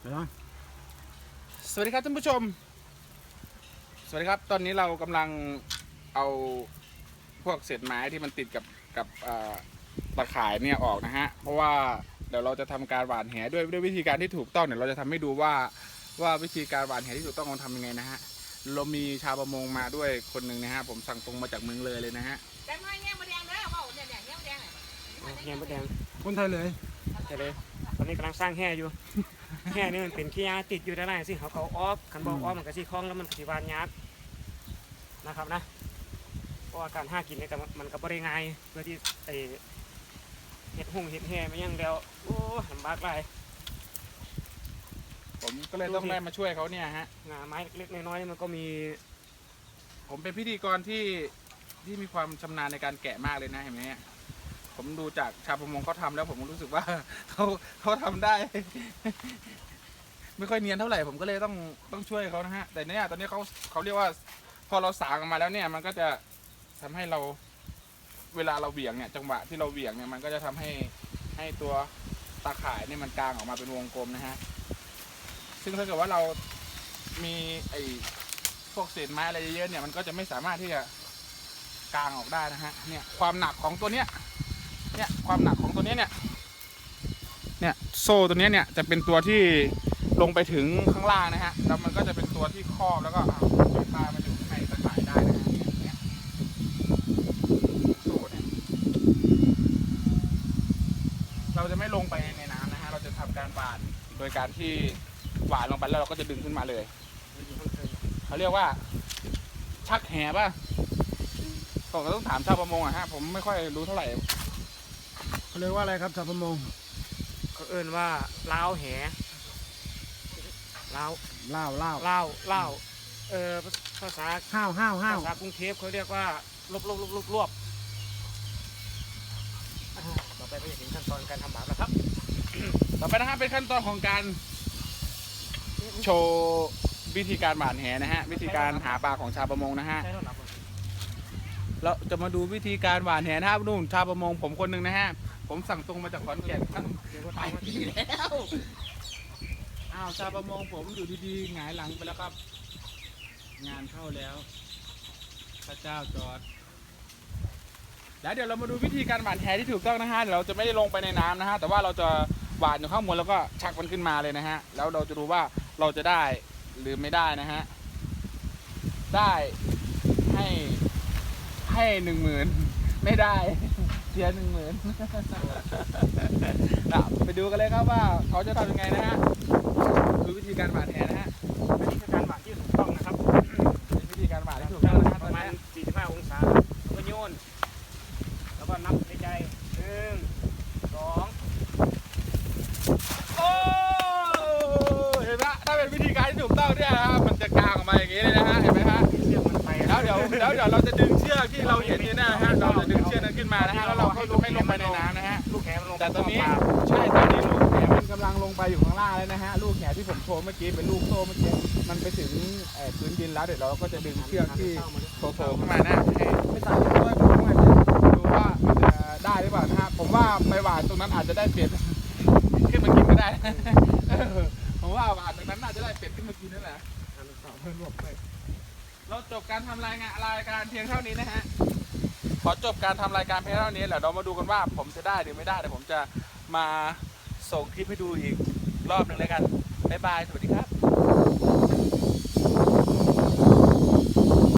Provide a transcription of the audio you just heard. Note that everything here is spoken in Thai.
ไปเนาะสวัสดีครับท่านผู้ชม สวัสดีครับ ตอนนี้เรากำลังเอาพวกเศษไม้ที่มันติดกับกับเอ่อตะข่ายเนี่ยออกนะฮะ เพราะว่าเดี๋ยวเราจะทำการหว่านแหด้วยด้วยวิธีการที่ถูกต้องเดี๋ยวเราจะทำให้ดูว่าว่าวิธีการหว่านแหที่ถูกต้องเราทำยังไงนะฮะเรามีชาวประมงมาด้วยคนหนึ่งนะฮะผมสั่งตรงมาจากเมืองเลยเลยนะฮะแดงน้อยแง่มาแดงเด้อเว้าเนี่ยเนี่ยแง่มาแดงเนี่ยแง่มดแดงคนไทยเลย แต่เลยตอนนี้กำลังสร้างแห่อยู่ แห่นี่มันเป็นขี้ยาติดอยู่ด้านในสิเขาเขาออฟคันบอกออฟมันก็สิคล้องแล้วมันก็สิวานยากนะครับนะเพราะว่าการห้ากินเนี่ยก็มันมันก็บ่ได้ง่ายเพื่อที่ไอเห็ดหุ่งเห็ดแห่ไม่ยังแล้วโอ้ลำบากหลายผมก็เลยต้องได้มาช่วยเขาเนี่ยฮะงาไม้เล็กๆน้อยๆมันก็มี ผมเป็นพิธีกรที่ที่มีความชำนาญในการแกะมากเลยนะเห็นไหมเนี่ย ผมดูจากชาวประมงเขาทำแล้วผมรู้สึกว่าเขาเขาทำได้ ไม่ค่อยเนียนเท่าไหร่ผมก็เลยต้องต้องช่วยเขานะฮะ แต่เนี่ยตอนนี้เขาเขาเรียกว่า พอเราสางออกมาแล้วเนี่ย มันก็จะทำให้เราเวลาเราเหวี่ยงเนี่ย จังหวะที่เราเหวี่ยงเนี่ยมันก็จะทำให้ให้ตัวตาข่ายเนี่ยมันกางออกมาเป็นวงกลมนะฮะ ซึ่งถ้าเกิดว่าเรามีไอ้พวกเศษไม้อะไรเยอะๆเนี่ยมันก็จะไม่สามารถที่จะกางออกได้นะฮะ เนี่ยความหนักของตัวเนี้ย เนี่ยความหนักของตัวนี้เนี่ยเนี่ยโซ่ตัวนี้เนี่ยจะเป็นตัวที่ลงไปถึงข้างล่างนะฮะแล้วมันก็จะเป็นตัวที่ครอบแล้วก็เอาปลามาอยู่ข้างในตะข่ายได้นะฮะเนี่ยโซ่เนี่ยเราจะไม่ลงไปในน้ำนะฮะเราจะทำการหวานโดยการที่หวานลงไปแล้วเราก็จะดึงขึ้นมาเลยเขาเรียกว่า ชักแหป่ะผมก็ต้องถามชาวประมงอะฮะผมไม่ค่อยรู้เท่าไหร่ เขาเรียกว่าอะไรครับชาวประมงเขาเอิ้นว่าลาวแหลาวเล่าวล่าวลาวลาวเออภาษาห้าวห้าวห้าวภาษากรุงเทพเขาเรียกว่าลบลบลบลบรวบอ่าต่อไปก็จะถึงขั้นตอนการทำบาปแล้วครับ ต่อไปนะครับเป็นขั้นตอนของการโชว์วิธีการหวานแหนะฮะวิธีการหาปลาของชาวประมงนะฮะใช่แล้วหลับเลยเราจะมาดูวิธีการหวานแหนะครับนู่นชาวประมงผมคนหนึ่งนะฮะ ผมสั่งตรงมาจากขอนแก่นครับเดี๋ยวก็ไปตายดีแล้ว อ้าวชาวประมงผมอยู่ดีๆหงายหลังไปแล้วครับ งานเข้าแล้วพระเจ้าจอด แล้วเดี๋ยวเรามาดูวิธีการหวานแหที่ถูกต้องนะฮะเดี๋ยวเราจะไม่ได้ลงไปในน้ำนะฮะแต่ว่าเราจะหวานอยู่ข้างบนแล้วก็ชักมันขึ้นมาเลยนะฮะ แล้วเราจะดูว่าเราจะได้หรือไม่ได้นะฮะ ได้ให้ให้หนึ่งหมื่นไม่ได้ เสียหนึ่งหมื่นนะไปดูกันเลยครับว่าเขาจะทำยังไงนะฮะดูวิธีการหวานแหนะฮะอันนี้คือการหวานที่ถูกต้องนะครับเป็นวิธีการหวานที่ถูกต้องนะฮะปตอระนมาณนี้45 องศาแล้วก็โยนแล้วก็นับในใจหนึ่งสองโอ้เห็นไหมถ้าเป็นวิธีการที่ถูกต้องเนี่ยนะฮะมันจะกางออกมาอย่างนี้เลยนะฮะเห็นไหมฮะเชือกมันไปแล้วเดี๋ยวแล้วเดี๋ยวเราจะดึง เชือกที่เราเห็นนี่นะฮะเราจะดึงเชือกนั้นขึ้นมานะฮะแล้วเราให้ลงให้ลงไปในน้ำนะฮะลูกแหมันลงแต่ตอนนี้เข้าปากใช่ตอนนี้ลูกแหมันกำลังลงไปอยู่ข้างล่างแล้วนะฮะลูกแหที่ผมโชว์เมื่อกี้เป็นลูกโซ่เมื่อกี้มันไปถึงเอ่อพื้นดินแล้วเดี๋ยวเราก็จะดึงเชือกที่โผล่ๆขึ้นมานะให้ไม่ตัดด้วยผมด้วยดูว่ามันจะได้หรือเปล่านะฮะผมว่าไปหวานตรงนั้นอาจจะได้เป็ดขึ้นมากินก็ได้เออผมว่าหวานตรงนั้นน่าจะได้เป็ดขึ้นมากินนั่นแหละ เราจบการทำรายงานรายการเพียงเท่านี้นะฮะพอจบการทำรายการเพียงเท่านี้แล้วเรามาดูกันว่าผมจะได้หรือไม่ได้เดี๋ยวผมจะมาส่งคลิปให้ดูอีกรอบหนึ่งเลยกัน บ๊ายบาย สวัสดีครับ